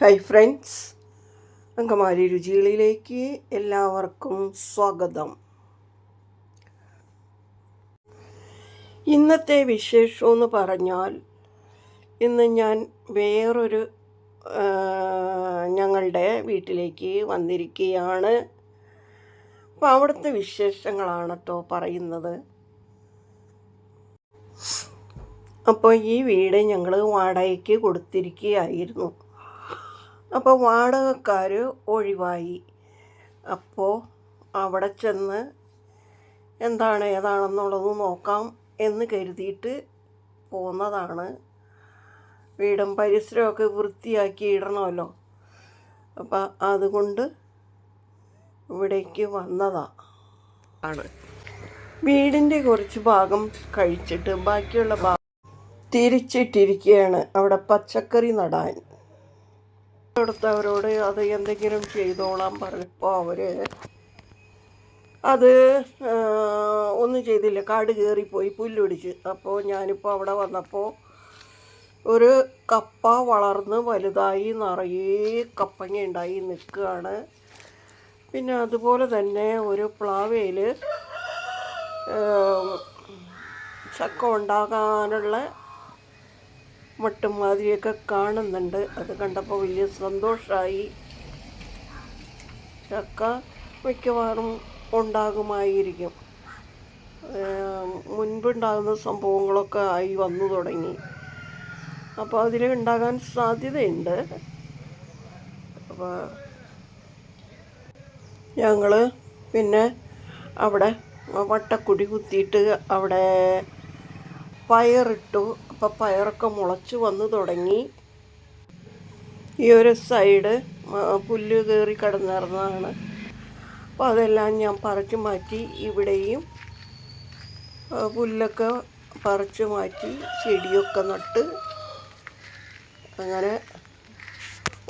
Hi friends അങ്കമാരി രുചികളിലേക്ക് എല്ലാവർക്കും സ്വാഗതം. ഇന്നത്തെ വിശേഷം എന്ന് പറഞ്ഞാൽ ഇന്ന് ഞാൻ വേറൊരു ഞങ്ങളുടെ വീട്ടിലേക്ക് വന്നിരിക്കുകയാണ്. അപ്പോൾ അവിടുത്തെ വിശേഷങ്ങളാണ് കേട്ടോ പറയുന്നത്. അപ്പോൾ ഈ വീട് ഞങ്ങൾ വാടകയ്ക്ക് കൊടുത്തിരിക്കുകയായിരുന്നു. അപ്പോൾ വാടകക്കാർ ഒഴിവായി. അപ്പോൾ അവിടെ ചെന്ന് എന്താണ് ഏതാണെന്നുള്ളത് നോക്കാം എന്ന് കരുതിയിട്ട് പോന്നതാണ്. വീടും പരിസരമൊക്കെ വൃത്തിയാക്കി ഇടണമല്ലോ. അപ്പം അതുകൊണ്ട് ഇവിടേക്ക് വന്നതാ. ആണ്. വീടിന്റെ കുറച്ച് ഭാഗം കഴിച്ചിട്ട് ബാക്കിയുള്ള ഭാഗം തിരിച്ചിട്ടിരിക്കുകയാണ്. അവിടെ പച്ചക്കറി നടാൻ. കൊടുത്തവരോട് അത് എന്തെങ്കിലും ചെയ്തോളാൻ പറഞ്ഞപ്പോൾ അവർ അത് ഒന്നും ചെയ്തില്ല. കാട് കയറിപ്പോയി പുല്ലൊടിച്ച്. അപ്പോൾ ഞാനിപ്പോൾ അവിടെ വന്നപ്പോൾ ഒരു കപ്പ വളർന്ന് വലുതായി നിറയെ കപ്പങ്ങ ഉണ്ടായി നിൽക്കുകയാണ്. പിന്നെ അതുപോലെ തന്നെ ഒരു പ്ലാവയിൽ ചക്ക ഉണ്ടാകാനുള്ള മട്ടും മാതിരിയൊക്കെ കാണുന്നുണ്ട്. അത് കണ്ടപ്പോൾ വലിയ സന്തോഷമായി ചക്ക മിക്കവാറും ഉണ്ടാകുമായിരിക്കും. മുൻപുണ്ടാകുന്ന സംഭവങ്ങളൊക്കെ ആയി വന്നു തുടങ്ങി. അപ്പോൾ അതിൽ ഉണ്ടാകാൻ സാധ്യതയുണ്ട്. അപ്പോൾ ഞങ്ങൾ പിന്നെ അവിടെ വട്ടക്കുടി കുത്തിയിട്ട് അവിടെ പയറിട്ടു. അപ്പോൾ പയറൊക്കെ മുളച്ച് വന്നു തുടങ്ങി. ഈ ഒരു സൈഡ് പുല്ല് കയറി കിടന്നിരുന്നതാണ് അപ്പോൾ അതെല്ലാം ഞാൻ പറിച്ചു മാറ്റി ഇവിടെയും പുല്ലൊക്കെ പറിച്ചു മാറ്റി ചെടിയൊക്കെ നട്ട് അങ്ങനെ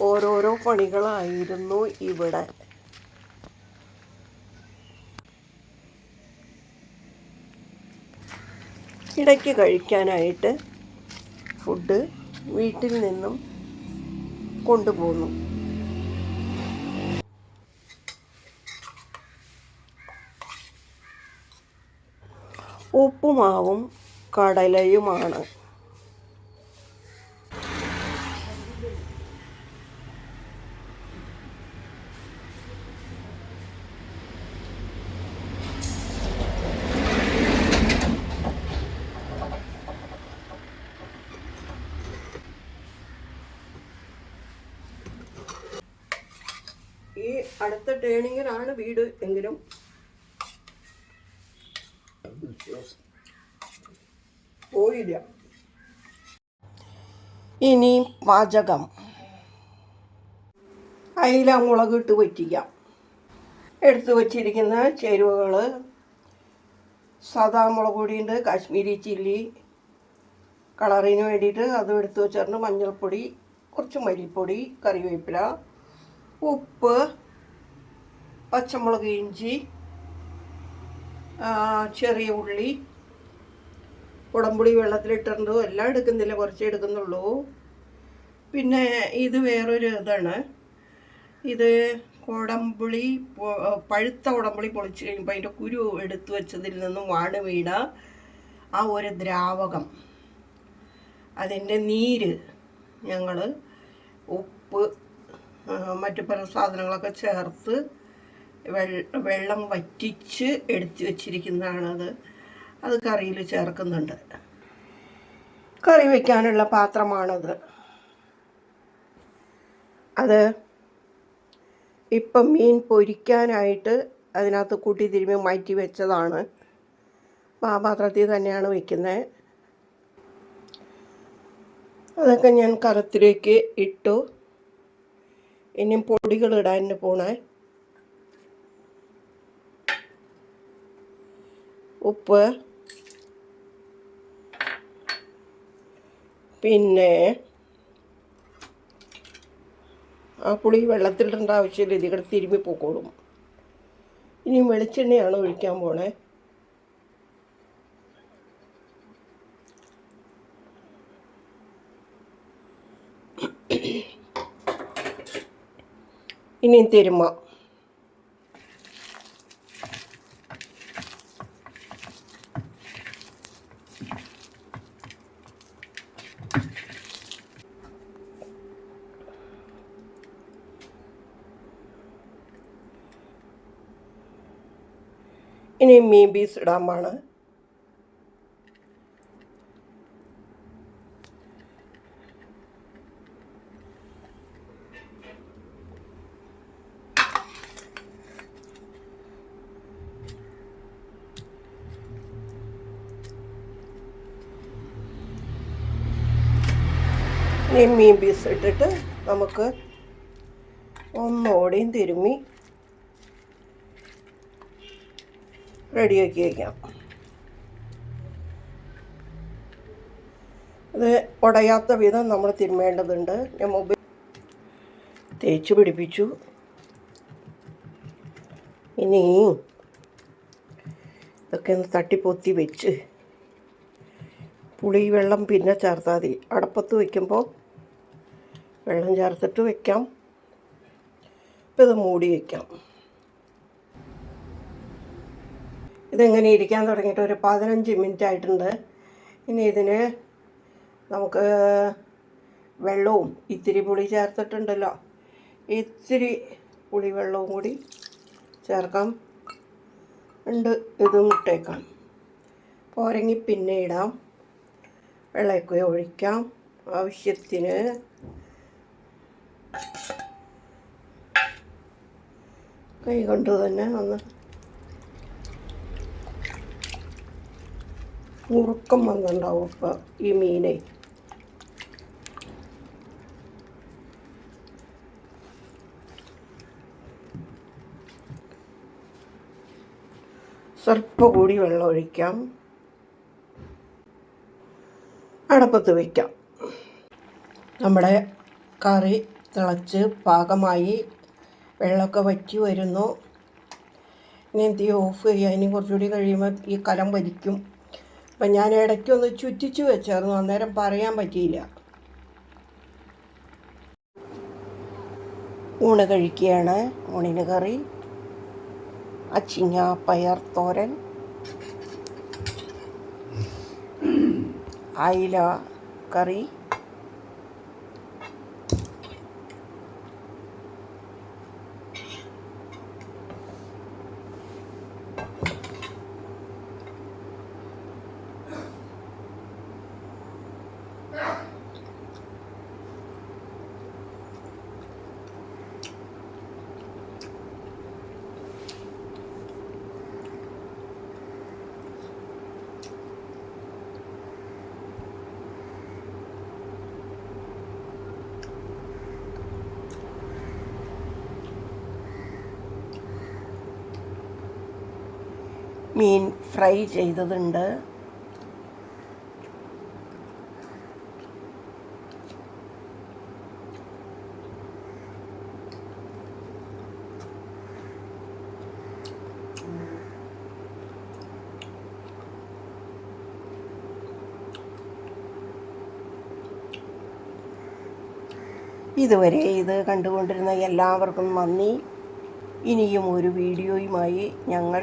ഓരോരോ പണികളായിരുന്നു ഇവിടെ. ഇടയ്ക്ക് കഴിക്കാനായിട്ട് ഫുഡ് വീട്ടിൽ നിന്നും കൊണ്ടുപോകുന്നു ഉപ്പുമാവും കടലയുമാണ് ഈ അടുത്ത ടേണിങ്ങിലാണ് വീട് എങ്കിലും. പോയില്ല. ഇനി പാചകം അയില മുളക് ഇട്ട് വറ്റിക്കാം. എടുത്തു വച്ചിരിക്കുന്ന ചേരുവകൾ സാദാ മുളക് പൊടിയുണ്ട് കാശ്മീരി ചില്ലി കളറിന് വേണ്ടിയിട്ട് അതും എടുത്തു വെച്ചിട്ടുണ്ട് മഞ്ഞൾപ്പൊടി കുറച്ച് മല്ലിപ്പൊടി കറിവേപ്പില ഉപ്പ് പച്ചമുളക് ഇഞ്ചി ചെറിയ ഉള്ളി കുടംപുളി വെള്ളത്തിലിട്ടുണ്ട് എല്ലാം എടുക്കുന്നില്ല കുറച്ച് എടുക്കുന്നുള്ളൂ. പിന്നെ ഇത് വേറൊരു ഇതാണ്. ഇത് കുടംപുളി പഴുത്ത കുടംപുളി പൊളിച്ച് കഴിയുമ്പോൾ അതിന്റെ കുരു എടുത്തു വെച്ചതിൽ നിന്നും വാണ് വീണ ആ ഒരു ദ്രാവകം. അതിന്റെ നീര് ഞങ്ങൾ ഉപ്പ് മറ്റു പല സാധനങ്ങളൊക്കെ ചേർത്ത് വെള്ള വറ്റിച്ച് എടുത്തു വച്ചിരിക്കുന്നതാണത്. അത് കറിയിൽ ചേർക്കുന്നുണ്ട്. കറി വയ്ക്കാനുള്ള പാത്രമാണത്. അത് ഇപ്പം മീൻ പൊരിക്കാനായിട്ട് അതിനകത്ത് കൂട്ടി തിരുമ്മി മാറ്റി വെച്ചതാണ്. ആ പാത്രത്തിൽ തന്നെയാണ് വയ്ക്കുന്നത് അതൊക്കെ ഞാൻ കറത്തിലേക്ക് ഇട്ടു. ഇനിയും പൊടികൾ ഇടാൻ പോണേ. ഉപ്പ്. പിന്നെ ആ പുളി വെള്ളത്തിലിടേണ്ട ആവശ്യമില്ല. ഇതികൾ തിരുമ്മി പോക്കോളും. ഇനി വെളിച്ചെണ്ണയാണ് ഒഴിക്കാൻ പോണേ. ഇനിയും തിരുമ്മ. ഇനി പാണ് ഇനി മീൻ പീസ് ഇട്ടിട്ട് നമുക്ക് ഒന്നോടെയും തിരുമ്മി റെഡിയാക്കി വയ്ക്കാം ഇത് ഉടയാത്ത വിധം നമ്മൾ തിരുമേണ്ടതുണ്ട്. ഞാൻ മൊബൈൽ തേച്ച് പിടിപ്പിച്ചു. ഇനി ഇതൊക്കെ ഒന്ന് തട്ടിപ്പൊത്തി വെച്ച് പുളി വെള്ളം പിന്നെ ചേർത്താൽ മതി അടപ്പത്ത് വയ്ക്കുമ്പോൾ വെള്ളം ചേർത്തിട്ട് വെക്കാം. ഇപ്പം ഇത് മൂടി വയ്ക്കാം ഇതെങ്ങനെ ഇരിക്കാൻ തുടങ്ങിയിട്ട് ഒരു പതിനഞ്ച് മിനിറ്റ് ആയിട്ടുണ്ട്. ഇനി ഇതിന് നമുക്ക് വെള്ളവും ഇത്തിരി പുളി ചേർത്തിട്ടുണ്ടല്ലോ. ഇത്തിരി പുളി വെള്ളവും കൂടി ചേർക്കാം. ഉണ്ട് ഇതും ഇട്ടേക്കാം. പോരങ്ങി പിന്നെ ഇടാം. വെള്ളയൊക്കെ ഒഴിക്കാം. ആവശ്യത്തിന് കൈ കൊണ്ട് തന്നെ ഒന്ന് മുറുക്കം വന്നിട്ടുണ്ടാവും ഇപ്പം ഈ മീനെ. സ്വല്പം കൂടി വെള്ളം ഒഴിക്കാം. അടപ്പത്ത് വയ്ക്കാം നമ്മുടെ കറി തിളച്ച് പാകമായി വെള്ളമൊക്കെ വറ്റി വരുന്നു. ഇനി തീ ഓഫ് ചെയ്യാം. ഇനി കുറച്ചുകൂടി കഴിയുമ്പോൾ ഈ കലം വലിക്കും. അപ്പം ഞാൻ ഇടയ്ക്കൊന്ന് ചുറ്റിച്ചു വെച്ചായിരുന്നു അന്നേരം പറയാൻ പറ്റിയില്ല. ഊണ് കഴിക്കുകയാണ്. ഊണിന് കറി. അച്ചിങ്ങ പയർ തോരൻ. അയില കറി. മീൻ ഫ്രൈ ചെയ്തതുണ്ട്. ഇതുവരെ ഇത് കണ്ടുകൊണ്ടിരുന്ന എല്ലാവർക്കും നന്ദി. ഇനിയും ഒരു വീഡിയോയുമായി ഞങ്ങൾ